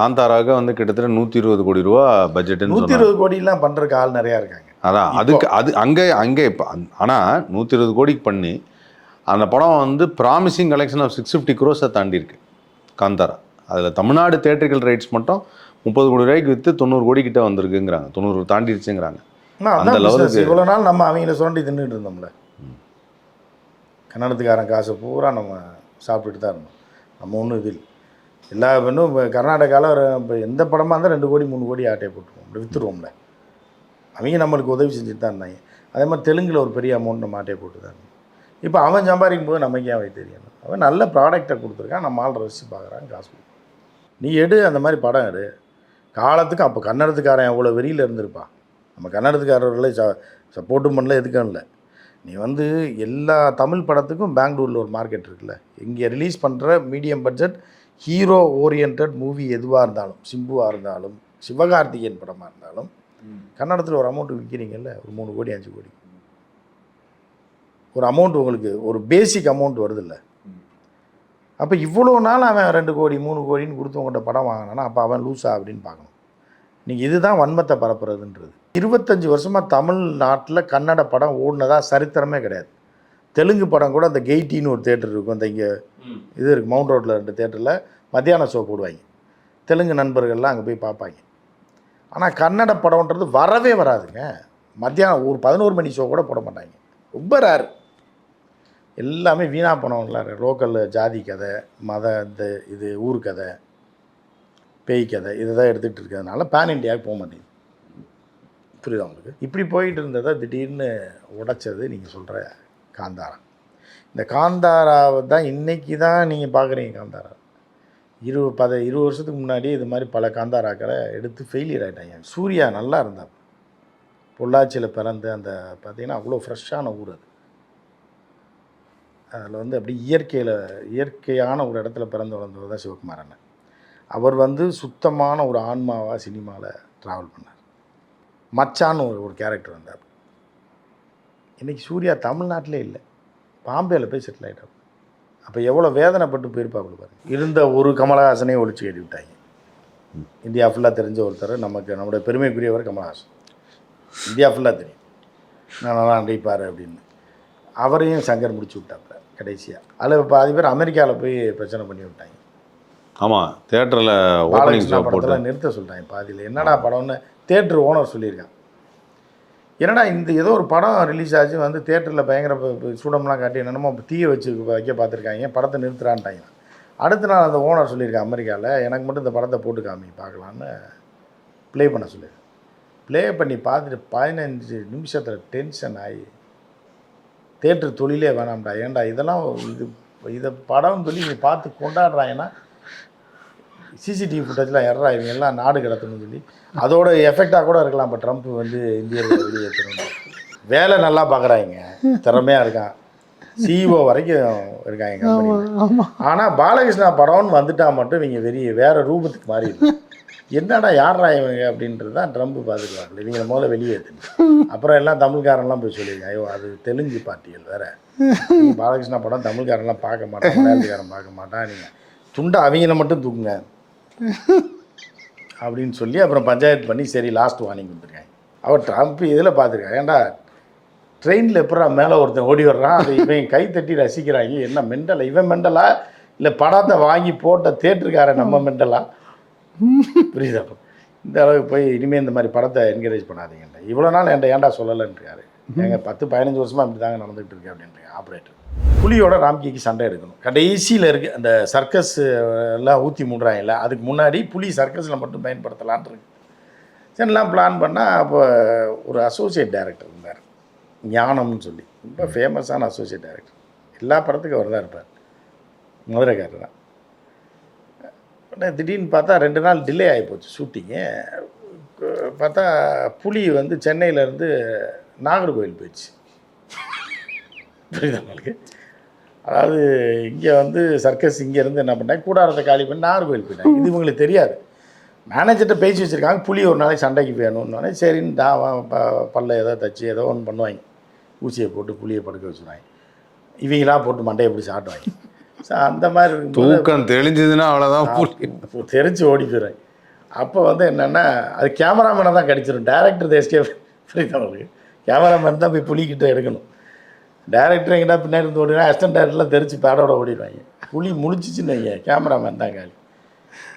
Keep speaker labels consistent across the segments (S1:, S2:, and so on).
S1: காந்தாராக வந்து கிட்டத்தட்ட நூற்றி இருபது கோடி ரூபா பட்ஜெட்டுன்னு
S2: நூற்றி இருபது கோடிலாம் பண்ணுறதுக்கு ஆள் நிறையா இருக்காங்க.
S1: அதான் அதுக்கு அது அங்கே அங்கே இப்போ ஆனால் நூற்றி இருபது கோடிக்கு பண்ணி அந்த படம் வந்து promising collection of six fifty க்ரோஸை தாண்டி இருக்கு காந்தாரா. அதில் தமிழ்நாடு தேட்டரிக்கல் ரைட்ஸ் மட்டும் முப்பது கோடி ரூபாய்க்கு விற்று தொண்ணூறு கோடி கிட்ட வந்திருக்குங்கிறாங்க. தொண்ணூறு தாண்டிடுச்சுங்கிறாங்க அந்த
S2: business. இவ்வளோ நாள் நம்ம அவங்கள சுரண்டி தின்னுட்டு இருந்தோம்ல. கன்னடத்துக்காரன் காசை பூரா நம்ம சாப்பிட்டுட்டு தான் இருந்தோம். நம்ம ஒன்றும் இதில் எல்லா பெண்ணும். இப்போ கர்நாடகாவில் இப்போ எந்த படமாக இருந்தால் ரெண்டு கோடி மூணு கோடி ஆட்டையை போட்டுருவோம். அப்படி விற்றுருவோம்ல அவங்க நம்மளுக்கு உதவி செஞ்சுட்டு தான் இருந்தாங்க. அதே மாதிரி தெலுங்கில் ஒரு பெரிய அமௌண்ட் நம்ம ஆட்டையை போட்டு தான் இப்போ அவன் சம்பாதிக்கும் போது நமக்கு ஏன் அவை தெரியணும் அவன் நல்ல ப்ராடக்டை கொடுத்துருக்கான். நம்ம ஆள் ரசித்து பார்க்குறான் காசு நீ எடு அந்த மாதிரி படம் எடு. காலத்துக்கு அப்போ கன்னடத்துக்காரன் எவ்வளோ வெறியில் இருந்திருப்பான். நம்ம கன்னடத்துக்காரர்களே ச சப்போர்ட்டும் பண்ணல எதுக்கும் இல்லை. நீ வந்து எல்லா தமிழ் படத்துக்கும் பெங்களூரில் ஒரு மார்க்கெட் இருக்குல்ல. இங்கே ரிலீஸ் பண்ணுற medium budget hero oriented movie எதுவாக இருந்தாலும் சிம்புவாக இருந்தாலும் சிவகார்த்திகேயன் படமாக இருந்தாலும் கன்னடத்தில் ஒரு அமௌண்ட் விற்கிறீங்கல்ல ஒரு மூணு கோடி அஞ்சு கோடி. ஒரு அமௌண்ட் உங்களுக்கு ஒரு பேசிக் அமௌண்ட் வருதுல்ல. அப்போ இவ்வளோ நாள் அவன் ரெண்டு கோடி மூணு கோடின்னு கொடுத்து உங்கள்கிட்ட படம் வாங்கினானா அப்போ அவன் லூஸா அப்படின்னு பார்க்கணும். நீங்கள் இதுதான் வன்மத்தை பரப்புறதுன்றது. இருபத்தஞ்சி வருஷமாக தமிழ்நாட்டில் கன்னட படம் ஓடினதா சரித்திரமே கிடையாது. தெலுங்கு படம் கூட அந்த கெய்டின்னு ஒரு தேட்டர் இருக்கும். அந்த இங்கே இது இருக்குது மவுண்ட் ரோட்டில் ரெண்டு தேட்டரில் மத்தியான ஷோ போடுவாங்க. தெலுங்கு நண்பர்கள்லாம் அங்கே போய் பார்ப்பாங்க. ஆனால் கன்னட படம்ன்றது வரவே வராதுங்க. மத்தியானம் ஒரு பதினோரு மணி ஷோ கூட போட மாட்டாங்க. ரொம்ப ரேர் எல்லாமே வீணா பணம்ல லோக்கல் ஜாதி கதை மத இந்த இது ஊர் கதை பேய் கதை இதை தான் எடுத்துகிட்டு இருக்கிறதுனால பேன் இண்டியாவுக்கு போக மாட்டேங்குது. புரியுதா உங்களுக்கு? இப்படி போயிட்டு இருந்ததை திடீர்னு உடைச்சது நீங்கள் சொல்கிற காந்தாரா. இந்த காந்தாராவை தான் இன்றைக்கி தான் நீங்கள் பார்க்குறீங்க காந்தாரா. இரு பத இருபது வருஷத்துக்கு முன்னாடி இது மாதிரி பல காந்தாராக்களை எடுத்து ஃபெயிலியர் ஆகிட்டாங்க சூர்யா நல்லா இருந்தார் பொள்ளாச்சியில் பிறந்து அந்த பார்த்தீங்கன்னா அவ்வளோ ஃப்ரெஷ்ஷான ஊர் அது. அதில் வந்து அப்படி இயற்கையில் இயற்கையான ஒரு இடத்துல பிறந்து வளர்ந்தவர் தான் சிவகுமார் அண்ணன் அவர் வந்து சுத்தமான ஒரு ஆன்மாவாக சினிமாவில் ட்ராவல் பண்ணார். மச்சான்னு ஒரு ஒரு கேரக்டர் வந்தார். இன்றைக்கி சூர்யா தமிழ்நாட்டிலே இல்லை. பாம்பேயில் போய் செட்டில் ஆகிட்டார் அப்போ எவ்வளோ வேதனைப்பட்டு போயிருப்பாப்புல பாருங்க இருந்த ஒரு கமலஹாசனையும் ஒழிச்சு கட்டி விட்டாங்க இந்தியா ஃபுல்லாக தெரிஞ்ச ஒருத்தர் நமக்கு நம்முடைய பெருமைக்குரியவர் கமலஹாசன். இந்தியா ஃபுல்லாக தெரியும். நான் நல்லா நடிப்பார் அப்படின்னு. அவரையும் சங்கர் முடிச்சு விட்டாப்புல கடைசியாக அதில் பாதி பேர் அமெரிக்காவில் போய் பிரச்சனை பண்ணி விட்டாங்க.
S1: ஆமாம் தேட்டரில்
S2: படத்தில் நிறுத்த சொல்லிட்டாங்க பாதியில். என்னடா படம்னு தேட்டர் ஓனர் சொல்லியிருக்கான். என்னடா இந்த ஏதோ ஒரு படம் ரிலீஸ் ஆச்சு வந்து தேட்டரில் பயங்கர சூடம்லாம் காட்டி என்னென்னமோ தீய வச்சு வைக்க பார்த்துருக்காங்க. படத்தை நிறுத்துறான்ட்டாங்க. அடுத்த நாள் அந்த ஓனர் சொல்லியிருக்கேன் அமெரிக்காவில் எனக்கு மட்டும் இந்த படத்தை போட்டு காமி பார்க்கலான்னு ப்ளே பண்ண சொல்லியிருக்கேன் ப்ளே பண்ணி பார்த்துட்டு பதினஞ்சு நிமிஷத்தில் டென்ஷன் ஆகி தேட்டர் தொழிலே வேணாம்டா ஏன்டா இதெல்லாம் இது இதை படம் சொல்லி நீ பார்த்து கொண்டாடுறாங்கன்னா சிசிடிவி ஃபுட்டேஜ்லாம் எறா இவங்க எல்லாம் நாடு கடத்தணும்னு சொல்லி. அதோட எஃபெக்டாக கூட இருக்கலாம். இப்போ ட்ரம்ப் வந்து இந்தியர்களை வெளியேற்றணும் வேலை நல்லா பார்க்குறாங்க திறமையாக இருக்கான். சிஇஓ வரைக்கும் இருக்காங்க ஆனால் பாலகிருஷ்ணா படம்னு வந்துட்டா மட்டும் இவங்க வெறிய வேற ரூபத்துக்கு மாறிடுது என்னடா யாரா இவங்க அப்படின்றது தான் ட்ரம்ப் பார்த்துக்கலாம் இவங்க முதல்ல வெளியேற்றணும் அப்புறம் எல்லாம் தமிழ்காரன்லாம் போய் சொல்லியிருக்காங்க ஐயோ அது தெலுங்கு பார்ட்டிகள் வேற. பாலகிருஷ்ணா படம் தமிழ்காரன்லாம் பார்க்க மாட்டான். மலையாளத்துக்காரன் பார்க்க மாட்டான். நீங்கள் துண்டை அவங்கள மட்டும் தூக்குங்க. அப்படின்னு சொல்லி அப்புறம் பஞ்சாயத்து பண்ணி சரி லாஸ்ட் வார்னிங் கொடுத்துருக்காங்க. அவர் ட்ரம்ப் இதில் பார்த்துருக்காங்க ஏன்டா ட்ரெயினில் எப்படா மேலே ஒருத்தன் ஓடி வர்றான்? அதை இவன் கை தட்டி ரசிக்கிறாங்க. என்ன மெண்டலா? இவன் மெண்டலா? இல்லை படத்தை வாங்கி போட்ட தேட்டருக்காரன் நம்ம மெண்டலா? புரியுதா? இந்த அளவுக்கு போய் இனிமேல் இந்த மாதிரி படத்தை என்கரேஜ் பண்ணாதீங்கண்டா இவ்வளோ நாள் என்கிட்ட ஏன்டா சொல்லலைன்றாரு எங்க பத்து பதினஞ்சு வருஷமாக இப்படி தாங்க நடந்துகிட்டு இருக்கு அப்படின்றாங்க ஆப்ரேட்டர் புலியோட ராம்கிக்கு சண்டை எடுக்கணும். கடைசியில் இருக்கு அந்த சர்க்கஸ் எல்லாம் ஊற்றி மூடுறாங்கல்ல அதுக்கு முன்னாடி புலி சர்க்கஸில் மட்டும் பயன்படுத்தலான்ட்டு இருக்கு. சரிலாம் பிளான் பண்ணால் அப்போ ஒரு அசோசியேட் டைரக்டர் இருந்தார். ஞானம்னு சொல்லி. ரொம்ப ஃபேமஸான அசோசியேட் டைரக்டர் எல்லா படத்துக்கும் அவர் தான் இருப்பார். மதுரைக்காரர் தான். உடனே திடீர்னு பார்த்தா ரெண்டு நாள் டிலே ஆகிப்போச்சு ஷூட்டிங்கு பார்த்தா புலி வந்து சென்னையிலேருந்து நாகர்கோவில் போயிடுச்சு. புரியுதா உங்களுக்கு? அதாவது இங்கே வந்து சர்க்கஸ் இங்கேருந்து என்ன பண்ணாங்க? கூடாரத்தை காலி பண்ணி நாகர்கோவில் போயிட்டாங்க. இது இவங்களுக்கு தெரியாது. மேனேஜர்கிட்ட பேசி வச்சுருக்காங்க. புலி ஒரு நாளைக்கு சண்டைக்கு வேணும்னு சரின்னு தான் பல்ல ஏதோ தச்சு ஏதோ ஒன்று பண்ணுவாங்க. ஊசியை போட்டு புளியை படுக்க வச்சுருவாங்க. இவங்களா போட்டு மண்டையை பிடிச்சி ஆட்டுவாங்க. ஸோ அந்த மாதிரி
S1: தூக்கம் தெளிஞ்சதுன்னா அவ்வளோதான்
S2: தெரிச்சு ஓடி போயிடுவேன் அப்போ வந்து என்னென்னா அது கேமராமேனை தான் கடிச்சிடும் டேரக்டர் தேசிய புரியுது அவங்களுக்கு கேமராமேன் தான் போய் புலிக்கிட்ட எடுக்கணும். டேரக்டர் எங்கிட்ட பின்னாடி இருந்து ஓடினா அசிஸ்டன்ட் டேரக்டர்லாம் தெரிச்சு பேடோட ஓடிடுவாங்க. புலி முழிச்சிச்சுன்னு வைங்க கேமராமேன் தான் காலி.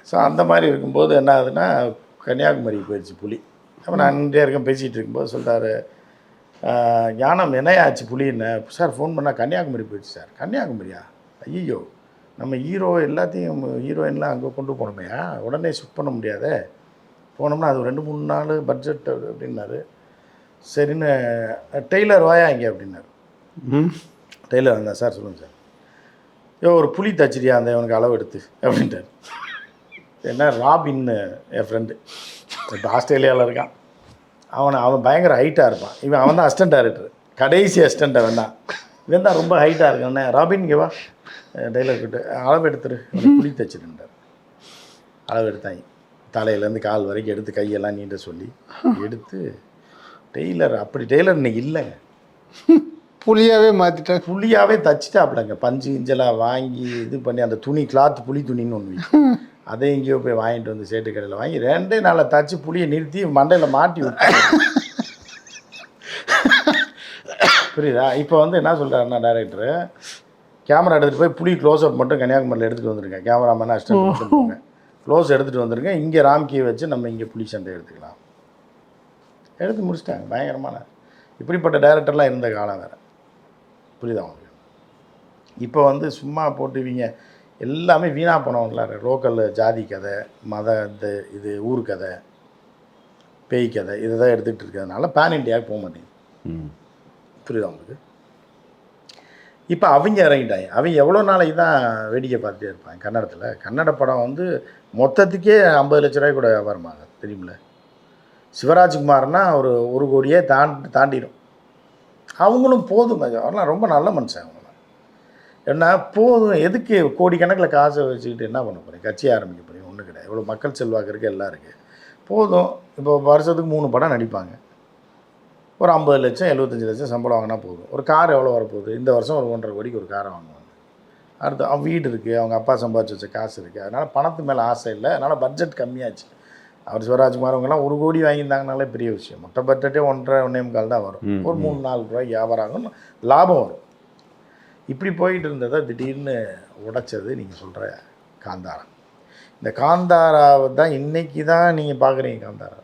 S2: ஸோ அந்த மாதிரி இருக்கும்போது என்ன ஆகுதுன்னா கன்னியாகுமரிக்கு போயிடுச்சு புலி. அப்போ நான் இந்தியா இருக்கேன் பேசிகிட்டு இருக்கும்போது சொல்கிறாரு ஞானம் என்னையாச்சு புலி என்ன சார் ஃபோன் பண்ணால் கன்னியாகுமரி போயிடுச்சு சார். கன்னியாகுமரியா? ஐயோ நம்ம ஹீரோ எல்லாத்தையும் ஹீரோயின்லாம் அங்கே கொண்டு போனோமையா? உடனே ஷிஃப்ட் பண்ண முடியாதே? போனோம்னா அது ஒரு ரெண்டு மூணு நாள் பட்ஜெட் அப்படின்னாரு. சரின்னு டெய்லர் வாயா இங்கே அப்படின்னாரு.
S1: ம்.
S2: டெய்லர் வந்தா சார் சொல்லுங்கள் சார். ஐயோ ஒரு புலி தச்சிரியா அந்த இவனுக்கு அளவு எடுத்து அப்படின்ட்டார். என்ன ராபின்னு என் ஃப்ரெண்டு இப்போ ஆஸ்திரேலியாவில் இருக்கான். அவனை அவன் பயங்கர ஹைட்டாக இருப்பான். இவன் அவன் தான் அசிஸ்டன்ட் டேரக்டர் கடைசி அசிஸ்டண்ட் அவன் தான். இவன் தான் ரொம்ப ஹைட்டாக இருக்கானே. ராபின் இங்கே வா. டெய்லர் கிட்ட அளவு எடுத்துரு. புலி தச்சிருந்தார் அளவு எடுத்தாங்க. தலையிலேருந்து கால் வரைக்கும் எடுத்து கையெல்லாம் நீண்ட சொல்லி எடுத்து டெய்லர் அப்படி டெய்லர் இன்னைக்கு இல்லைங்க
S1: புலியாவே மாற்றிட்டேன்
S2: புளியாவே தச்சுட்டாப்லங்க பஞ்சு இஞ்சலாக வாங்கி இது பண்ணி அந்த துணி கிளாத் புளி துணின்னு ஒன்று. அதை எங்கேயோ போய் வாங்கிட்டு வந்து சேட்டு கடையில் வாங்கி ரெண்டே நாளில் தச்சு புளியை நிறுத்தி மண்டையில் மாட்டி விட்டாங்க புரியுதா? இப்போ வந்து என்ன சொல்கிறாருன்னா டேரக்டரு கேமரா எடுத்துகிட்டு போய் புளி க்ளோஸ் அப் மட்டும் கன்னியாகுமரியில் எடுத்துகிட்டு வந்துருக்கேன் கேமராமேன் போங்க. க்ளோஸ் எடுத்துகிட்டு வந்துருங்க. இங்கே ராம்கியை வச்சு நம்ம இங்கே புளி சண்டை எடுத்துக்கலாம். எடுத்து முடிச்சிட்டாங்க பயங்கரமான. இப்படிப்பட்ட டேரக்டர்லாம் இருந்த காலம் வேறு. புரியுதா உங்களுக்கு? இப்போ வந்து சும்மா போட்டு இவங்க எல்லாமே வீணாக போனவங்களா லோக்கல் ஜாதி கதை மத இந்த இது ஊர் கதை பேய் கதை இதை தான் எடுத்துகிட்டு இருக்கிறதுனால பேன் இண்டியாவுக்கு போக மாட்டேங்குது. புரியுதா உங்களுக்கு? இப்போ அவங்க இறங்கிட்டாங்க. அவங்க எவ்வளோ நாளைக்கு தான் வேடிக்கை பார்த்துட்டே இருப்பாங்க கன்னடத்தில்? கன்னட படம் வந்து மொத்தத்துக்கே ஐம்பது லட்ச ரூபாய் கூட வியாபாரமாகுது தெரியுமில்ல? சிவராஜ்குமார்னா ஒரு ஒரு கோடியே தாண்டி தாண்டிடும். அவங்களும் போதும். அது. ரொம்ப நல்ல மனுஷன் அவங்களாம் ஏன்னா போதும். எதுக்கு கோடிக்கணக்கில் காசை வச்சுக்கிட்டு என்ன பண்ண போகிறேன் கட்சி ஆரம்பிக்க போகிறேன் ஒன்றும் கிடையாது. இவ்வளோ மக்கள் செல்வாக்கு இருக்குது எல்லாம் இருக்குது போதும். இப்போ வருஷத்துக்கு மூணு படம் நடிப்பாங்க. ஒரு ஐம்பது லட்சம் எழுபத்தஞ்சு லட்சம் சம்பளம் வாங்கினா போதும். ஒரு கார் எவ்வளோ வரப்போகுது? இந்த வருஷம் ஒரு ஒன்றரை கோடிக்கு ஒரு காரை வாங்குவாங்க. அடுத்து அவன் வீடு இருக்குது அவங்க அப்பா சம்பாதிச்சு வச்ச காசு இருக்குது அதனால் பணத்து மேலே ஆசை இல்லை. அதனால் பட்ஜெட் கம்மியாச்சு. அவர் சிவராஜ்குமார் அவங்கெல்லாம் ஒரு கோடி வாங்கியிருந்தாங்கனாலே பெரிய விஷயம். மொத்த பட்ஜெட்டே ஒன்றரை ஒன்றே முக்கால் தான் வரும். ஒரு மூணு நாலு ரூபாய் வியாபாரம் ஆகும் லாபம் வரும். இப்படி போயிட்டு இருந்ததை திடீர்னு உடைச்சது நீங்கள் சொல்கிற காந்தாரா. இந்த காந்தாராவை தான் இன்னைக்கு தான் நீங்கள் பார்க்குறீங்க காந்தாரா.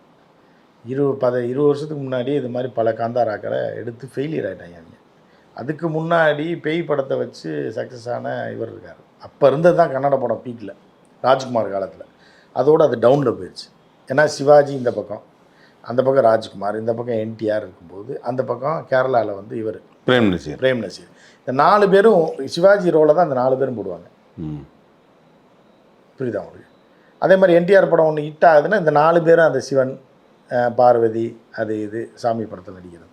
S2: இருபது பத இருபது வருஷத்துக்கு முன்னாடி இது மாதிரி பல காந்தாராக்களை எடுத்து ஃபெயிலியர் ஆகிட்டாங்க அவங்க அதுக்கு முன்னாடி பேய் படத்தை வச்சு சக்ஸஸ் ஆன இவர் இருக்கார். அப்போ இருந்தது தான் கன்னட படம் பீக்கில் ராஜ்குமார் காலத்தில். அதோடு அது டவுனில் போயிடுச்சு ஏன்னா சிவாஜி இந்த பக்கம் அந்த பக்கம் ராஜ்குமார் இந்த பக்கம் என்டிஆர் இருக்கும்போது அந்த பக்கம் கேரளாவில் வந்து இவர்
S1: பிரேம் நசீர்.
S2: பிரேம் நசீர். இந்த நாலு பேரும் சிவாஜி ரோலை தான் இந்த நாலு பேரும் போடுவாங்க.
S1: ம்.
S2: புரியுதா உங்களுக்கு? அதே மாதிரி என்டிஆர் படம் ஒன்று ஹிட் ஆகுதுன்னா இந்த நாலு பேரும் அந்த சிவன் பார்வதி அது இது சாமி படத்தில் நடிக்கிறது.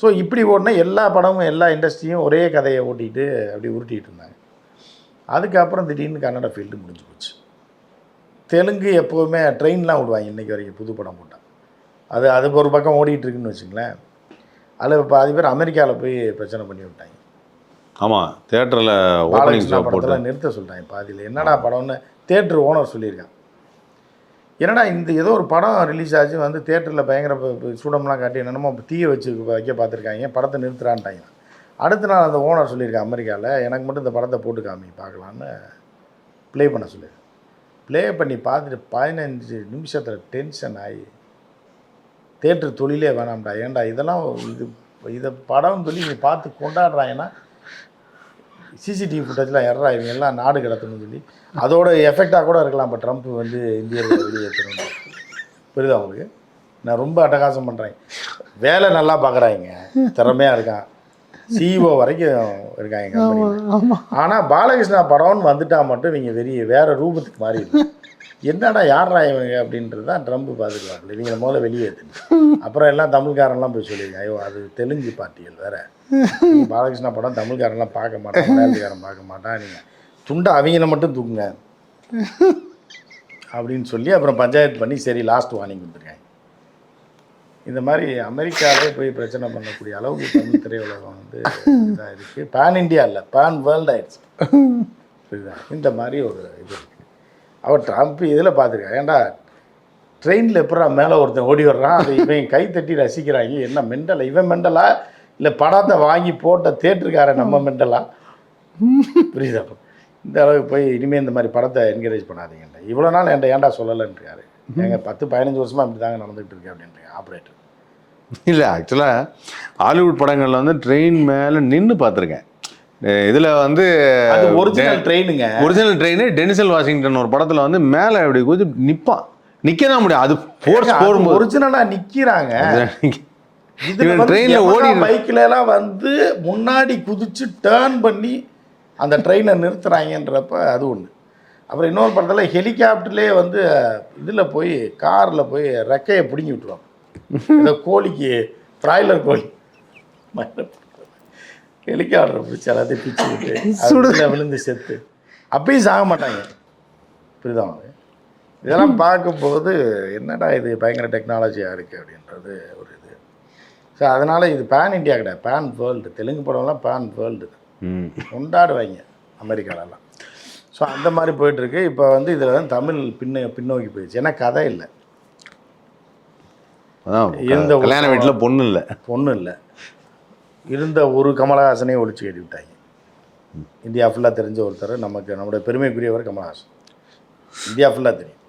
S2: ஸோ இப்படி ஓடினா எல்லா படமும் எல்லா இண்டஸ்ட்ரியும் ஒரே கதையை ஓட்டிட்டு அப்படி உருட்டிகிட்டு இருந்தாங்க. அதுக்கப்புறம் திடீர்னு கன்னட ஃபீல்டு முடிஞ்சு போச்சு. தெலுங்கு எப்போவுமே ட்ரெயின்லாம் விடுவாங்க இன்றைக்கி வரைக்கும் புது படம் போட்டால். அது அது ஒரு பக்கம் ஓடிட்டு இருக்குன்னு வச்சுங்களேன். அதில் பாதி பேர் அமெரிக்காவில் போய் பிரச்சனை பண்ணி விட்டாங்க.
S1: ஆமாம் தேட்டரில் ஓப்பனிங்
S2: பாலகிருஷ்ணா படத்தில் நிறுத்த சொல்லிட்டாங்க பாதியில். என்னடா படம்னு தேட்டர் ஓனர் சொல்லியிருக்கான். என்னடா இந்த ஏதோ ஒரு படம் ரிலீஸ் ஆச்சு வந்து தேட்டரில் பயங்கர சூடம்லாம் காட்டி என்னென்னமோ தீய வச்சு வைக்க பார்த்துருக்காங்க. படத்தை நிறுத்துறான்ட்டாங்க. அடுத்த நாள் அந்த ஓனர் சொல்லியிருக்கேன் அமெரிக்காவில் எனக்கு மட்டும் இந்த படத்தை போட்டு காமி பார்க்கலான்னு ப்ளே பண்ண சொல்லியிருக்கேன். ப்ளே பண்ணி பார்த்துட்டு பதினஞ்சு நிமிஷத்தில் டென்ஷன் ஆகி தேட்டர் தொழிலே வேணாம்டா ஏன்டா இதெல்லாம் இது இதை படம் சொல்லி நீ பார்த்து கொண்டாடுறாங்கன்னா சிசிடிவி ஃபுட்டேஜ்லாம் எர்ரா இவங்க எல்லாம் நாடு கடத்தணும்னு சொல்லி. அதோட எஃபெக்டாக கூட இருக்கலாம் இப்போ ட்ரம்ப் வந்து இந்தியர்களை வெளியேற்றணும் புரியுதா உங்களுக்கு? நான் ரொம்ப அட்டகாசம் பண்ணுறேன் வேலை நல்லா பார்க்குறாங்க திறமையாக இருக்கான். சிஇஓ வரைக்கும் இருக்காங்க ஆனால் பாலகிருஷ்ணா படம்னு வந்துட்டா மட்டும் இவங்க வெறிய வேற ரூபத்துக்கு மாறிடுது. என்னடா யாரா இவங்க அப்படின்றது தான் ட்ரம்ப் பார்த்துக்கலாம் இவங்க முதல்ல வெளியேற்றுங்க அப்புறம் எல்லாம் தமிழ்காரன்லாம் போய் சொல்லியிருக்காங்க ஐயோ அது தெலுங்கு பார்ட்டிகள் வேற. பாலகிருஷ்ணா படம் தமிழ்காரன்லாம் பார்க்க மாட்டான் மலையாளத்துக்காரன் பார்க்க மாட்டான் நீங்கள் துண்டை அவங்கள மட்டும் தூக்குங்க. அப்படின்னு சொல்லி அப்புறம் பஞ்சாயத்து பண்ணி சரி லாஸ்ட் வார்னிங் கொடுத்துருக்காங்க. இந்த மாதிரி அமெரிக்காவே போய் பிரச்சனை பண்ணக்கூடிய அளவுக்கு தமிழ் திரையுலகம் வந்து இதாக இருக்குது பேன் இந்தியா இல்லை பேன் வேர்ல்டு ஆயிடுச்சு. புரியுதா? இந்த மாதிரி ஒரு இது இருக்குது அவர் ட்ரம்ப் இதில் பார்த்துருக்கேன் ஏன்டா ட்ரெயினில் எப்படா மேலே ஒருத்தன் ஓடி வர்றான்? அதை இவன் கை தட்டி ரசிக்கிறாங்க என்ன மெண்டலா? இவன் மெண்டலா? இல்லை படத்தை வாங்கி போட்ட தேட்டருக்காரன் நம்ம மெண்டலா? புரியுதா? இந்த அளவுக்கு போய் இனிமேல் இந்த மாதிரி படத்தை என்கரேஜ் பண்ணாதீங்கன்ற இவ்வளோ நாள் என்கிட்ட ஏன்டா சொல்லலைன்றாரு எங்க பத்து பதினஞ்சு வருஷமாக இப்படி தாங்க நடந்துகிட்டு இருக்கு அப்படின்றாங்க ஆப்ரேட்டர்
S1: இல்லை ஆக்சுவலாக ஹாலிவுட் படங்களில் வந்து ட்ரெயின் மேலே நின்று பார்த்துருக்கேன் இதில் வந்து
S2: ஒரிஜினல் ட்ரெயினுங்க
S1: ஒரிஜினல் ட்ரெயின் டெனிசல் வாஷிங்டன் ஒரு படத்தில் வந்து மேலே அப்படி குதி நிற்பான் நிற்க தான் முடியும். அது ஃபோர்ஸ் போடும்போது.
S2: ஒரிஜினலாக நிற்கிறாங்க
S1: ட்ரெயினில் ஓடி
S2: பைக்ல எல்லாம் வந்து முன்னாடி குதிச்சு டேர்ன் பண்ணி அந்த ட்ரெயினை நிறுத்துறாங்கன்றப்ப அது ஒன்று அப்புறம் இன்னொரு படத்தில் ஹெலிகாப்டர்லேயே வந்து இதில் போய் காரில் போய் ரெக்கையை பிடுங்கி விட்டுருவாங்க. இந்த கோழிக்கு பிராய்லர் கோழி. ஹெலிகாப்டர் பிடிச்சி எல்லாத்தையும் பிச்சு விட்டு அதுல விழுந்து செத்து. அப்பயும் சாக மாட்டாங்க. புரியுதா? இதெல்லாம் பார்க்கும்போது என்னடா இது பயங்கர டெக்னாலஜியாக இருக்குது அப்படின்றது ஒரு இது. ஸோ அதனால் இது பேன் இந்தியா கிடையாது. பேன் வேர்ல்டு தெலுங்கு படம்லாம் பேன் வேர்ல்டு கொண்டாடுவாங்க அமெரிக்காலலாம் ஸோ அந்த மாதிரி போயிட்டுருக்கு. இப்போ வந்து இதில் வந்து தமிழ் பின்ன பின்னோக்கி போயிடுச்சு. ஏன்னா கதை இல்லை. ஒரு
S1: கல்யாண வீட்டில் பொண்ணு இல்லை.
S2: ஒன்றும் இல்லை. இருந்த ஒரு கமலஹாசனையும் ஒழிச்சு கட்டி விட்டாங்க இந்தியா ஃபுல்லாக தெரிஞ்ச ஒருத்தர் நமக்கு நம்முடைய பெருமைக்குரியவர் கமலஹாசன். இந்தியா ஃபுல்லாக தெரியும்.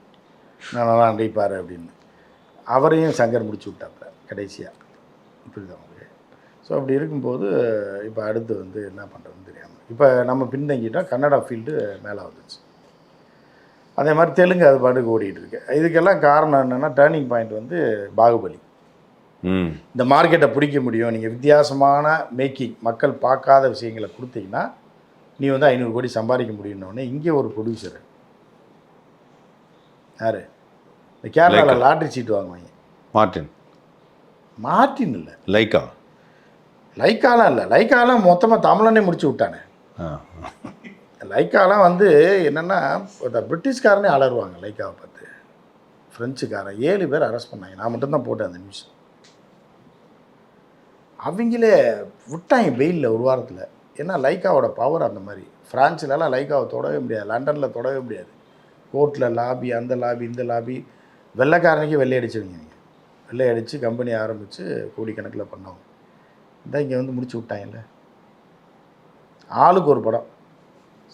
S2: நான் நல்லா நடிப்பார் அப்படின்னு. அவரையும் சங்கர் முடிச்சு விட்டாப்புல கடைசியாக இப்படிதான். அவரு ஸோ அப்படி இருக்கும்போது இப்போ அடுத்து வந்து என்ன தெரியாமல் இப்போ நம்ம பின்தங்கிட்டோம் கன்னடா ஃபீல்டு மேலே வந்துச்சு. அதே மாதிரி தெலுங்கு அது பாட்டுக்கு ஓடிட்டு இருக்கு. இதுக்கெல்லாம் காரணம் என்னென்னா டேர்னிங் பாயிண்ட் வந்து பாகுபலி. இந்த மார்க்கெட்டை பிடிக்க முடியும் நீங்கள் வித்தியாசமான மேக்கிங் மக்கள் பார்க்காத விஷயங்களை கொடுத்தீங்கன்னா நீ வந்து ஐநூறு கோடி சம்பாதிக்க முடியும்னோடனே இங்கே ஒரு ப்ரொடியூசர் யார்? இந்த கேரளாவில் லாட்ரி சீட் வாங்குவாங்க.
S1: மார்டின்
S2: மார்ட்டின் இல்லை.
S1: லைக்கா
S2: லைக்காலாம் இல்லை. லைக்காலாம் மொத்தமாக தமிழனே முடிச்சு விட்டானே. லைக்காலாம் வந்து என்னென்னா இந்த பிரிட்டிஷ்காரனே அலறுவாங்க லைக்காவை பார்த்து. ஃப்ரெஞ்சுக்காரன் ஏழு பேர் அரெஸ்ட் பண்ணாங்க. நான் மட்டும்தான் போட்டேன் அந்த நிமிஷம் அவங்களே விட்டாங்க வெயிலில் ஒரு வாரத்தில். ஏன்னா லைக்காவோட பவர் அந்த மாதிரி. ஃப்ரான்ஸ்லலாம் லைக்காவை தொடவே முடியாது. லண்டனில் தொடவே முடியாது. கோர்ட்டில் லாபி அந்த லாபி இந்த லாபி வெள்ளைக்காரனுக்கு வெள்ளை அடிச்சிருங்க நீங்கள் வெள்ளை அடித்து கம்பெனி ஆரம்பித்து கோடிக்கணக்கில் பண்ணவங்க. இந்த இங்கே வந்து முடிச்சு விட்டாங்கல்ல. ஆளுக்கு ஒரு படம்.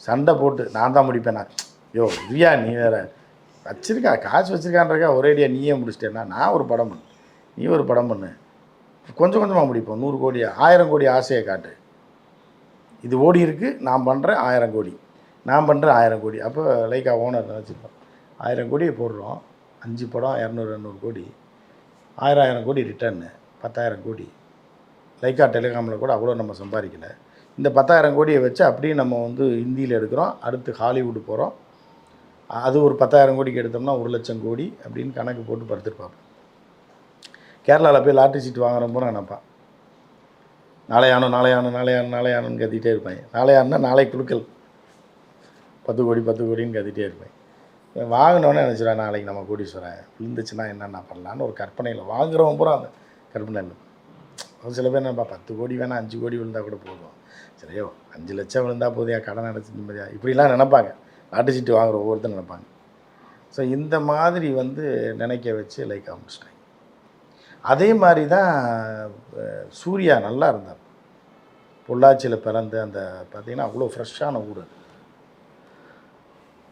S2: சண்டை போட்டு நான் தான் முடிப்பேன் நான். யோ திவ்யா நீ வேற. வச்சிருக்கா காசு வச்சிருக்கான்றக்கா ஒரேடியா நீயே முடிச்சிட்டேன்னா நான் ஒரு படம் பண்ணு. நீ ஒரு படம் பண்ணு. கொஞ்சம் கொஞ்சமாக முடிப்போம். நூறு கோடி ஆயிரம் கோடி ஆசையை காட்டு. இது ஓடி இருக்குது நான் பண்ணுறேன் ஆயிரம் கோடி. நான் பண்ணுறேன் ஆயிரம் கோடி. அப்போ லைக்கா ஓனர் வச்சுருப்போம். ஆயிரம் கோடியை போடுறோம். அஞ்சு படம் இரநூறு இரநூறு கோடி. ஆயிரம் ஆயிரம் கோடி ரிட்டர்னு பத்தாயிரம் கோடி. லைக்கா டெலிகாமில் கூட அவ்வளோ நம்ம சம்பாதிக்கலை. இந்த பத்தாயிரம் கோடியை வச்சு அப்படியே நம்ம வந்து ஹிந்தியில் எடுக்கிறோம். அடுத்து ஹாலிவுட் போகிறோம் அது ஒரு பத்தாயிரம் கோடிக்கு எடுத்தோம்னா ஒரு லட்சம் கோடி அப்படின்னு கணக்கு போட்டு படுத்துருப்பாங்க கேரளாவில் போய் லாட்ரி சீட் வாங்குறப்போ நான் நினைப்பான் நாளையானோ நாளையானோ நாளையானோ நாளையானோன்னு கத்திட்டே இருப்பேன் நாளையானா நாளை குழுக்கள் பத்து கோடி பத்து கோடின்னு கத்திட்டே இருப்பேன் வாங்கினோன்னே நினச்சிடா நாளைக்கு நம்ம கோடீஸ்வரன். விழுந்துச்சுன்னா என்னென்ன பண்ணலான்னு ஒரு கற்பனையில் வாங்குறவன் பூரா அந்த கற்பனை இல்லை சில பேர் நம்ம பத்து கோடி வேணால் அஞ்சு கோடி விழுந்தால் கூட போதும். சரியோ அஞ்சு லட்சம் விழுந்தால் போதியா கடன் அடைச்சி நிம்மதியா? இப்படிலாம் நினைப்பாங்க. லாட்டரி சீட்டு வாங்குற ஒவ்வொருத்தரும் நினைப்பாங்க. ஸோ இந்த மாதிரி வந்து நினைக்க வச்சு லைக் ஆரம்பிச்சிட்டாங்க அதே மாதிரி தான் சூர்யா நல்லா இருந்தார். பொள்ளாச்சியில் பிறந்து அந்த பார்த்திங்கன்னா அவ்வளோ ஃப்ரெஷ்ஷான ஊர் அது.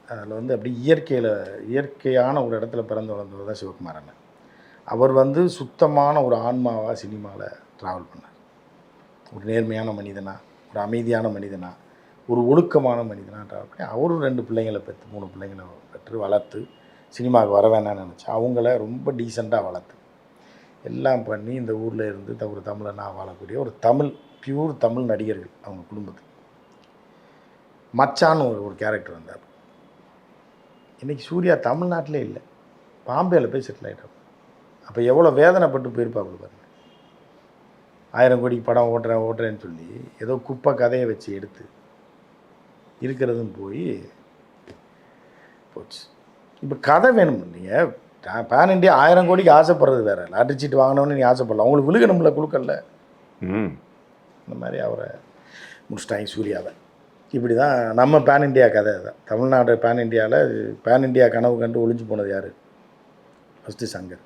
S2: அதில் வந்து அப்படி இயற்கையில் இயற்கையான ஒரு இடத்துல பிறந்து வளர்ந்தவர் தான் சிவகுமார் அண்ணன். அவர் வந்து சுத்தமான ஒரு ஆன்மாவாக சினிமாவில் ட்ராவல் பண்ணார். ஒரு நேர்மையான மனிதனா ஒரு அமைதியான மனிதனா ஒரு ஒழுக்கமான மனிதனா ட்ராவல் பண்ணி அவரும் ரெண்டு பிள்ளைங்களை பெற்று மூணு பிள்ளைங்களை பெற்று வளர்த்து சினிமாவுக்கு வர வேணாம்னு நினச்சி அவங்கள ரொம்ப டீசெண்டாக வளர்த்து. எல்லாம் பண்ணி இந்த ஊரில் இருந்து த- ஒரு தமிழனாக வாழக்கூடிய ஒரு தமிழ் பியூர் தமிழ் நடிகர்கள் அவங்க குடும்பத்துக்கு மச்சான்னு ஒரு ஒரு கேரக்டர் வந்தார். இன்றைக்கி சூர்யா தமிழ்நாட்டிலே இல்லை. பாம்பேயில் போய் செட்டில் ஆகிட்டார் அப்போ எவ்வளோ வேதனைப்பட்டு போயிருப்பாங்க பாருங்கள் ஆயிரம் கோடி படம் ஓட்டுறேன் ஓட்டுறேன்னு சொல்லி ஏதோ குப்பை கதையை வச்சு எடுத்து இருக்கிறதும் போய் போச்சு. இப்போ கதை வேணும் நீங்கள் பேன் இண்டியா ஆயிரம் கோடிக்கு ஆசைப்படுறது வேற லாட்டரி சீட் வாங்கினோன்னு நீ ஆசைப்படலாம் அவங்களுக்கு விழுகணும்ல கொடுக்கல.
S1: ம்.
S2: இந்த மாதிரி அவரை முடிச்சிட்டாங்க சூர்யாவை. இப்படி தான் நம்ம பேன் இண்டியா கதை தான் தமிழ்நாடு பேன் இண்டியாவில் பேன் இண்டியா கனவு கண்டு ஒளிஞ்சு போனது யார்? ஃபஸ்ட்டு சங்கர்.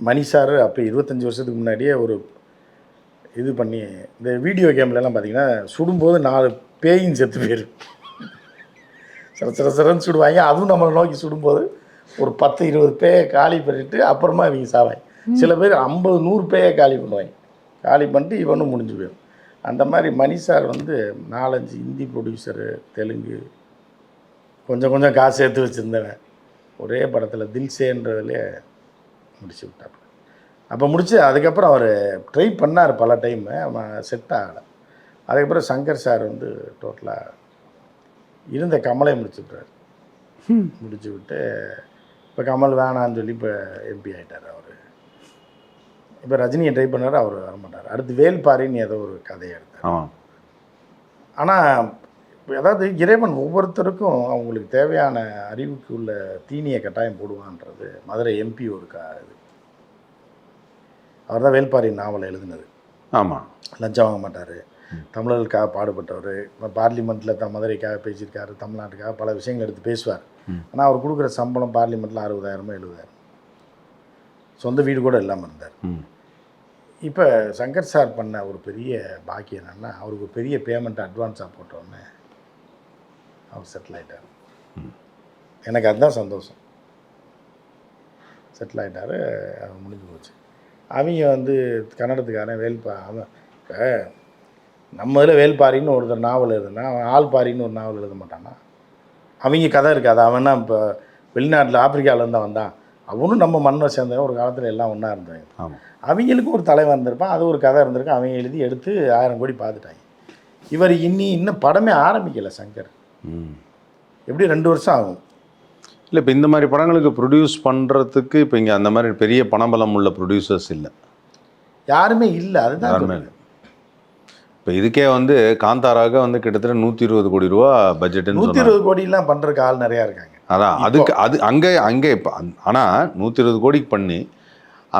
S2: மணி சார் அப்போ இருபத்தஞ்சி வருஷத்துக்கு முன்னாடியே ஒரு இது பண்ணி இந்த வீடியோ கேம்லலாம் பார்த்தீங்கன்னா சுடும்போது நாலு பேயும் செத்து போயிடும் சில சில சிறன்னு சுடுவாங்க. அதுவும் நம்மளை நோக்கி சுடும்போது ஒரு பத்து இருபது பேயை காலி பண்ணிட்டு அப்புறமா இவங்க சாவாங்க. சில பேர் ஐம்பது நூறு பேயை காலி பண்ணுவாங்க. காலி பண்ணிட்டு இவனும் முடிஞ்சு போயிடும் அந்த மாதிரி மணி சார் வந்து நாலஞ்சு ஹிந்தி ப்ரொடியூசரு தெலுங்கு கொஞ்சம் கொஞ்சம் காசு சேர்த்து வச்சுருந்தவன். ஒரே படத்தில் தில்சேன்றதுலே முடிச்சு விட்டார் அப்போ முடிச்சு அதுக்கப்புறம் அவர் ட்ரை பண்ணார் பல டைமு அவன் செட் ஆகலை. அதுக்கப்புறம் சங்கர் சார் வந்து டோட்டலாக இருந்த கமலை முடிச்சு விட்றாரு முடிச்சு விட்டு இப்போ கமல் வேணான்னு சொல்லி இப்போ எம்பி ஆகிட்டார் அவர். இப்போ ரஜினியை ட்ரை பண்ணார் அவர் வரமாட்டார். அடுத்து வேல்பாரின்னு ஏதோ ஒரு கதையை எடுத்தார். ஆனால் அதாவது இறைவன் ஒவ்வொருத்தருக்கும் அவங்களுக்கு தேவையான அறிவுக்கு உள்ள தீனியை கட்டாயம் போடுவான்றது. மதுரை எம்பி ஒரு கா இது. அவர் தான் வேல்பாரி நாவலை எழுதினது.
S1: ஆமாம்
S2: லஞ்சம் வாங்க மாட்டார். தமிழர்களுக்காக பாடுபட்டவர். பார்லிமெண்ட்டில் த மதுரைக்காக பேசியிருக்காரு. தமிழ்நாட்டுக்காக பல விஷயங்கள் எடுத்து பேசுவார். ஆனால் அவர் கொடுக்குற சம்பளம் பார்லிமெண்ட்டில் அறுபதாயிரமோ எழுபதாயிரம். சொந்த வீடு கூட இல்லாமல் இருந்தார். இப்போ சங்கர் சார் பண்ண ஒரு பெரிய பாக்கியம் என்னன்னா அவருக்கு பெரிய பேமெண்ட் அட்வான்ஸாக போட்டோன்னே அவர் செட்டில் ஆகிட்டார் எனக்கு அதுதான் சந்தோஷம். செட்டில் ஆகிட்டாரு அது முடிஞ்சு போச்சு. அவங்க வந்து கன்னடத்துக்காரன் வேல்பா அவன் இப்ப நம்ம இதில் வேல்பாரின்னு ஒருத்தர் நாவல் எழுதுனா அவன் ஆள்பாரின்னு ஒரு நாவல் எழுத மாட்டானா? அவங்க கதை இருக்காது. அவனா இப்போ வெளிநாட்டில் ஆப்பிரிக்காவிலேருந்து தான் வந்தான். அவனும் நம்ம மண்ணை சேர்ந்தவன் ஒரு காலத்தில் எல்லாம் ஒன்றா இருந்தாங்க. அவங்களுக்கும் ஒரு தலைவன் இருந்திருப்பான். அது ஒரு கதை இருந்திருக்கு அவங்க எழுதி எடுத்து ஆயிரம் கோடி பார்த்துட்டாங்க இவர் இன்னி இன்னும் படமே ஆரம்பிக்கலை சங்கர். எப்படி ரெண்டு வருஷம் ஆகும்?
S1: இல்லை இப்போ இந்த மாதிரி படங்களுக்கு ப்ரொடியூஸ் பண்ணுறதுக்கு இப்போ இங்கே அந்த மாதிரி பெரிய பணபலம் உள்ள ப்ரொடியூசர்ஸ் இல்லை.
S2: யாருமே இல்லை அதுதான்
S1: யாருமே இல்லை. இப்போ இதுக்கே வந்து காந்தாராக வந்து கிட்டத்தட்ட நூற்றி இருபது கோடி ரூபா பட்ஜெட்டுன்னு
S2: நூற்றி இருபது கோடிலாம் பண்ணுறதுக்கு ஆள் நிறையா இருக்காங்க.
S1: அதான் அதுக்கு அது அங்கே அங்கே இப்போ ஆனால் நூற்றி இருபது கோடிக்கு பண்ணி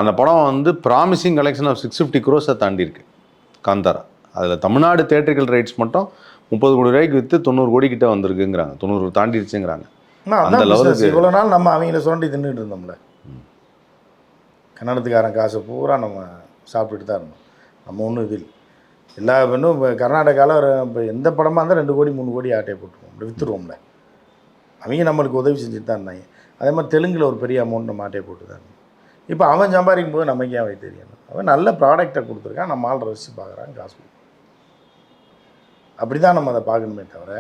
S1: அந்த படம் வந்து promising collection of six fifty க்ரோஸை தாண்டி இருக்கு காந்தாரா. அதில் தமிழ்நாடு தேட்டரிக்கல் ரைட்ஸ் மட்டும் முப்பது கோடி ரூபாய்க்கு விற்று தொண்ணூறு கோடி கிட்ட வந்திருக்குங்கிறாங்க. தொண்ணூறு தாண்டிடுச்சுங்கிறாங்க அந்த
S2: business. இவ்வளோ நாள் நம்ம அவங்கள சுரண்டி தின்னுட்டு இருந்தோம்ல. கன்னடத்துக்காரன் காசை பூரா நம்ம சாப்பிட்டுட்டு தான் இருந்தோம். நம்ம ஒன்றும் இது இல்லை. எல்லா பெண்ணும் இப்போ கர்நாடகாவில் இப்போ எந்த படமாக இருந்தால் ரெண்டு கோடி மூணு கோடி ஆட்டையை போட்டுருவோம் இப்படி விற்றுருவோம்ல அவங்க நம்மளுக்கு உதவி செஞ்சுட்டு தான் இருந்தாங்க. அதே மாதிரி தெலுங்கில் ஒரு பெரிய அமௌண்ட் நம்ம ஆட்டையை போட்டு தான் இருந்தோம். இப்போ அவன் சம்பாதிக்கும் போது நமக்கு ஏன் அவன் தெரியணும் அவன் நல்ல ப்ராடக்டை கொடுத்துருக்கான். நம்ம ஆள் ரசித்து பார்க்குறான் காசு. அப்படி தான் நம்ம அதை பார்க்கணுமே தவிர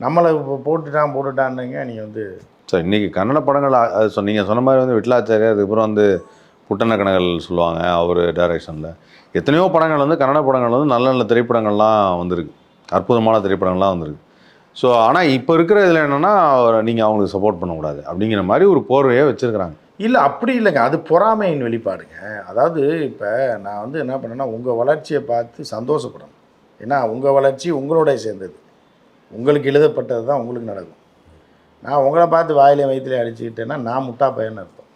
S2: நம்மளை இப்போ போட்டுட்டான் போட்டுட்டான்னுங்க நீ வந்து
S1: ஸோ இன்றைக்கி கன்னட படங்கள் அது சொ நீங்கள் சொன்ன மாதிரி வந்து விட்லாச்சாரியார் அதுக்கப்புறம் வந்து புட்டன கணகள் சொல்லுவாங்க அவர் டைரக்ஷனில் எத்தனையோ படங்கள் வந்து கன்னட படங்கள் வந்து நல்ல நல்ல திரைப்படங்கள்லாம் வந்திருக்கு. அற்புதமான திரைப்படங்கள்லாம் வந்திருக்கு. ஸோ ஆனால் இப்போ இருக்கிற இதில் என்னென்னா நீங்கள் அவங்களுக்கு சப்போர்ட் பண்ணக்கூடாது. அப்படிங்கிற மாதிரி ஒரு போர்வையை வச்சுருக்கிறாங்க.
S2: இல்லை அப்படி இல்லைங்க. அது பொறாமையின் வெளிப்பாடுங்க. அதாவது இப்போ நான் வந்து என்ன பண்ணேன்னா உங்கள் வளர்ச்சியை பார்த்து சந்தோஷப்படணும் ஏன்னா உங்கள் வளர்ச்சி உங்களோட சேர்ந்தது. உங்களுக்கு எழுதப்பட்டது தான் உங்களுக்கு நடக்கும். நான் உங்களை பார்த்து வாயிலே வயிற்றுல அடிச்சுக்கிட்டேன்னா நான் முட்டா பையன்னு அர்த்தம்.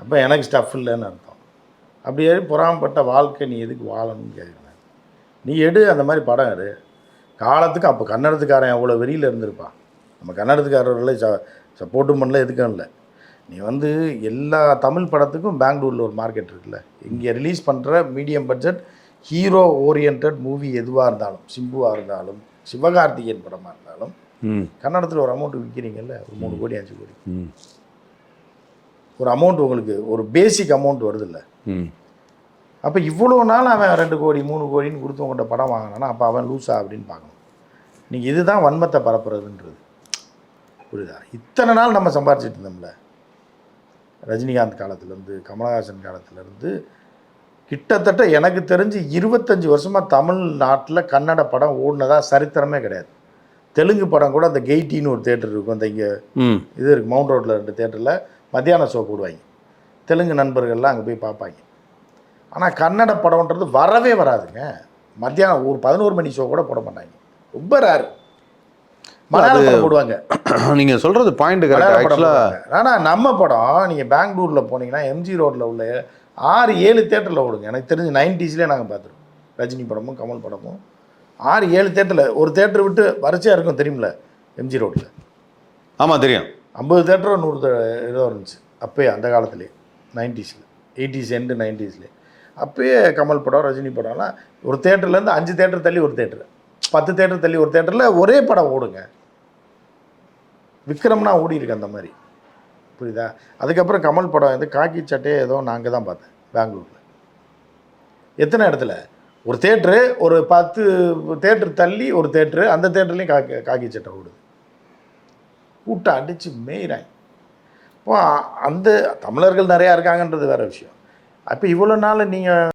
S2: அப்போ எனக்கு ஸ்டஃப் இல்லைன்னு அர்த்தம். அப்படி எது வாழ்க்கை நீ எதுக்கு வாழணும்னு கேட்குறேன் நீ எடு அந்த மாதிரி படம் எடு. காலத்துக்கு அப்போ கன்னடத்துக்காரன் எவ்வளோ வெறியில் இருந்திருப்பான் நம்ம கன்னடத்துக்காரர்களை ச சப்போர்ட்டும் பண்ணல எதுக்கும் இல்லை. நீ வந்து எல்லா தமிழ் படத்துக்கும் பெங்களூரில் ஒரு மார்க்கெட் இருக்குல்ல. இங்கே ரிலீஸ் பண்ணுற medium budget hero oriented movie எதுவாக இருந்தாலும் சிம்புவாக இருந்தாலும் சிவகார்த்திகேயன் படமாக இருந்தாலும் கன்னடத்தில் ஒரு அமௌண்ட் விற்கிறீங்கல்ல ஒரு மூணு கோடி அஞ்சு கோடி. ஒரு அமௌண்ட் உங்களுக்கு ஒரு பேசிக் அமௌண்ட் வருதுல்ல. அப்போ இவ்வளோ நாள் அவன் ரெண்டு கோடி மூணு கோடின்னு கொடுத்து உங்கள்கிட்ட படம் வாங்கினானா அப்போ அவன் லூஸா அப்படின்னு பார்க்கணும். நீங்கள் இதுதான் வன்மத்தை பரப்புறதுன்றது. புரியுதா? இத்தனை நாள் நம்ம சம்பாரிச்சிட்டு இருந்தோம்ல. ரஜினிகாந்த் காலத்துலேருந்து கமலஹாசன் காலத்துலேருந்து கிட்டத்தட்ட எனக்கு தெரிஞ்சு இருபத்தஞ்சி வருஷமாக தமிழ்நாட்டில் கன்னட படம் ஓடினதா சரித்திரமே கிடையாது. தெலுங்கு படம் கூட அந்த கெய்டின்னு ஒரு தேட்டர் இருக்கும். அந்த இங்கே இது இருக்குது மவுண்ட் ரோட்டில் ரெண்டு தேட்டரில் மத்தியான ஷோ போடுவாங்க. தெலுங்கு நண்பர்கள்லாம் அங்கே போய் பார்ப்பாங்க. ஆனால் கன்னட படம்ன்றது வரவே வராதுங்க. மத்தியானம் ஒரு பதினோரு மணி ஷோ கூட போட மாட்டாங்க. ரொம்ப ரேர் போடுவாங்க.
S1: நீங்கள் சொல்கிறது பாயிண்ட் கரெக்ட்
S2: ஆனால் நம்ம படம் நீங்கள் பெங்களூரில் போனீங்கன்னா எம்ஜி ரோட்டில் உள்ள ஆறு ஏழு தேட்டரில் ஓடுங்க. எனக்கு தெரிஞ்சு நைன்டிஸ்லேயே நாங்கள் பார்த்துருக்கோம் ரஜினி படமும் கமல் படமும். ஆறு ஏழு தேட்டரில் ஒரு தேட்டர் விட்டு வரிசையாக இருக்கும் தெரியுமில்ல எம்ஜி ரோட்டில்
S1: ஆமாம் தெரியும்.
S2: ஐம்பது தேட்டரோ நூறு இதோ இருந்துச்சு. அப்போயே அந்த காலத்துலேயே நைன்டிஸில் எயிட்டிஸ் எண்டு நைன்டிஸ்லேயே அப்போயே கமல் படம் ரஜினி படம்லாம் ஒரு தேட்டர்லேருந்து அஞ்சு தேட்டர் தள்ளி ஒரு தேட்டர் பத்து தேட்டர் தள்ளி ஒரு தேட்டரில் ஒரே படம் ஓடுங்க. விக்ரம்னா ஓடி இருக்கு அந்த மாதிரி. புரியுதா? அதுக்கப்புறம் கமல் படம் வந்து காக்கி சட்டையே ஏதோ நான் அங்கே தான் பார்த்தேன் பெங்களூரில். எத்தனை இடத்துல? ஒரு தேட்ரு ஒரு பத்து தேட்ரு தள்ளி ஒரு தேட்ரு அந்த தேட்டர்லேயும் காக்கி காக்கி சட்டை ஓடுது. கூட்டம் அடித்து மேய்றாங்க. இப்போ அந்த தமிழர்கள் நிறையா இருக்காங்கன்றது வேற விஷயம். அப்போ இவ்வளோ நாள் நீங்கள்